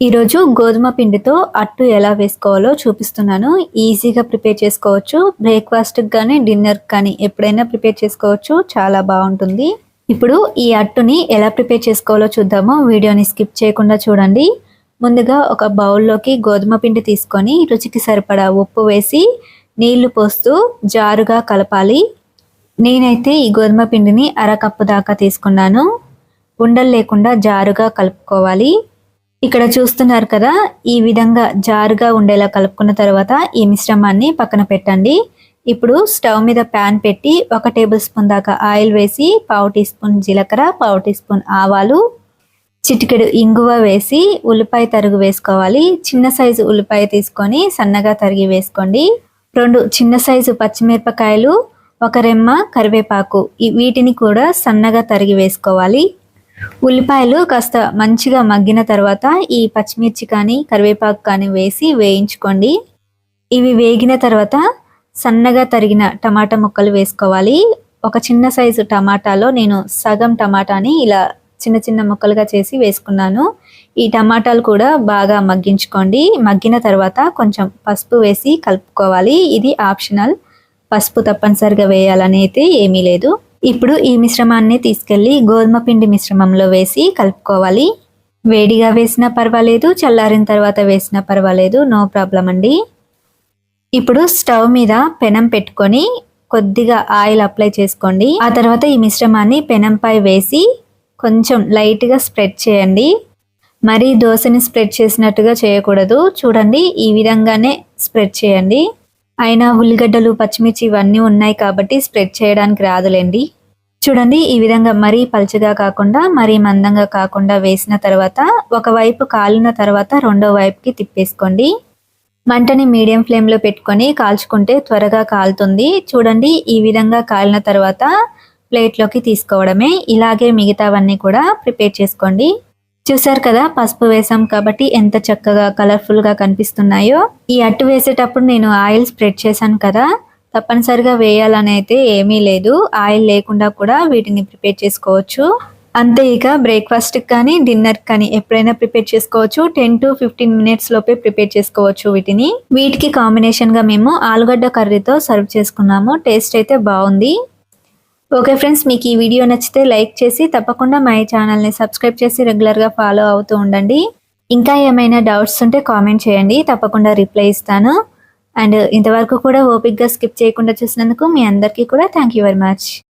ఈరోజు గోధుమ పిండితో అట్టు ఎలా వేసుకోవాలో చూపిస్తున్నాను. ఈజీగా ప్రిపేర్ చేసుకోవచ్చు. బ్రేక్ఫాస్ట్కి కానీ డిన్నర్కి కానీ ఎప్పుడైనా ప్రిపేర్ చేసుకోవచ్చు. చాలా బాగుంటుంది. ఇప్పుడు ఈ అట్టుని ఎలా ప్రిపేర్ చేసుకోవాలో చూద్దాము. వీడియోని స్కిప్ చేయకుండా చూడండి. ముందుగా ఒక బౌల్లోకి గోధుమ పిండి తీసుకొని రుచికి సరిపడా ఉప్పు వేసి నీళ్ళు పోస్తూ జారుగా కలపాలి. నేనైతే ఈ గోధుమ పిండిని అరకప్పు దాకా తీసుకున్నాను. ఉండలు లేకుండా జారుగా కలుపుకోవాలి. ఇక్కడ చూస్తున్నారు కదా ఈ విధంగా జారుగా ఉండేలా కలుపుకున్న తర్వాత ఈ మిశ్రమాన్ని పక్కన పెట్టండి. ఇప్పుడు స్టవ్ మీద ప్యాన్ పెట్టి ఒక టేబుల్ స్పూన్ దాకా ఆయిల్ వేసి పావు టీ స్పూన్ జీలకర్ర పావు టీ స్పూన్ ఆవాలు చిటికెడు ఇంగువ వేసి ఉల్లిపాయ తరుగు వేసుకోవాలి. చిన్న సైజు ఉల్లిపాయ తీసుకొని సన్నగా తరిగి వేసుకోండి. రెండు చిన్న సైజు పచ్చిమిరపకాయలు ఒక రెమ్మ కరివేపాకు వీటిని కూడా సన్నగా తరిగి వేసుకోవాలి. ఉల్లిపాయలు కాస్త మంచిగా మగ్గిన తర్వాత ఈ పచ్చిమిర్చి కానీ కరివేపాకు కానీ వేసి వేయించుకోండి. ఇవి వేగిన తర్వాత సన్నగా తరిగిన టమాటా ముక్కలు వేసుకోవాలి. ఒక చిన్న సైజు టమాటాలో నేను సగం టమాటాని ఇలా చిన్న చిన్న ముక్కలుగా చేసి వేసుకున్నాను. ఈ టమాటాలు కూడా బాగా మగ్గించుకోండి. మగ్గిన తర్వాత కొంచెం పసుపు వేసి కలుపుకోవాలి. ఇది ఆప్షనల్. పసుపు తప్పనిసరిగా వేయాలని అయితే ఏమీ లేదు. ఇప్పుడు ఈ మిశ్రమాన్ని తీసుకెళ్ళి గోధుమ పిండి మిశ్రమంలో వేసి కలుపుకోవాలి. వేడిగా వేసినా పర్వాలేదు చల్లారిన తర్వాత వేసినా పర్వాలేదు నో ప్రాబ్లం అండి. ఇప్పుడు స్టవ్ మీద పెనం పెట్టుకొని కొద్దిగా ఆయిల్ అప్లై చేసుకోండి. ఆ తర్వాత ఈ మిశ్రమాన్ని పెనంపై వేసి కొంచెం లైట్గా స్ప్రెడ్ చేయండి. మరీ దోశని స్ప్రెడ్ చేసినట్టుగా చేయకూడదు. చూడండి ఈ విధంగానే స్ప్రెడ్ చేయండి. అయినా ఉల్లిగడ్డలు పచ్చిమిర్చి ఇవన్నీ ఉన్నాయి కాబట్టి స్ప్రెడ్ చేయడానికి రాదులేండి. చూడండి ఈ విధంగా మరీ పలుచగా కాకుండా మరీ మందంగా కాకుండా వేసిన తర్వాత ఒకవైపు కాలిన తర్వాత రెండో వైపుకి తిప్పేసుకోండి. మంటని మీడియం ఫ్లేమ్లో పెట్టుకొని కాల్చుకుంటే త్వరగా కాలుతుంది. చూడండి ఈ విధంగా కాలిన తర్వాత ప్లేట్లోకి తీసుకోవడమే. ఇలాగే మిగతావన్నీ కూడా ప్రిపేర్ చేసుకోండి. చూసారు కదా పసుపు వేసాం కాబట్టి ఎంత చక్కగా కలర్ఫుల్గా కనిపిస్తున్నాయో. ఈ అట్టు వేసేటప్పుడు నేను ఆయిల్ స్ప్రెడ్ చేశాను కదా తప్పనిసరిగా వేయాలని అయితే ఏమీ లేదు. ఆయిల్ లేకుండా కూడా వీటిని ప్రిపేర్ చేసుకోవచ్చు. అంతే ఇక బ్రేక్ఫాస్ట్కి కానీ డిన్నర్కి కానీ ఎప్పుడైనా ప్రిపేర్ చేసుకోవచ్చు. టెన్ టు ఫిఫ్టీన్ మినిట్స్ లోపే ప్రిపేర్ చేసుకోవచ్చు వీటిని. వీటికి కాంబినేషన్గా మేము ఆలుగడ్డ కర్రీతో సర్వ్ చేసుకున్నాము. టేస్ట్ అయితే బాగుంది. ఓకే ఫ్రెండ్స్ మీకు ఈ వీడియో నచ్చితే లైక్ చేసి తప్పకుండా మా ఛానల్ని సబ్స్క్రైబ్ చేసి రెగ్యులర్గా ఫాలో అవుతూ ఉండండి. ఇంకా ఏమైనా డౌట్స్ ఉంటే కామెంట్ చేయండి. తప్పకుండా రిప్లై ఇస్తాను. అండ్ ఇంతవరకు కూడా ఓపిక్గా స్కిప్ చేయకుండా చూసినందుకు మీ అందరికీ కూడా థ్యాంక్ యూ వెరీ మచ్.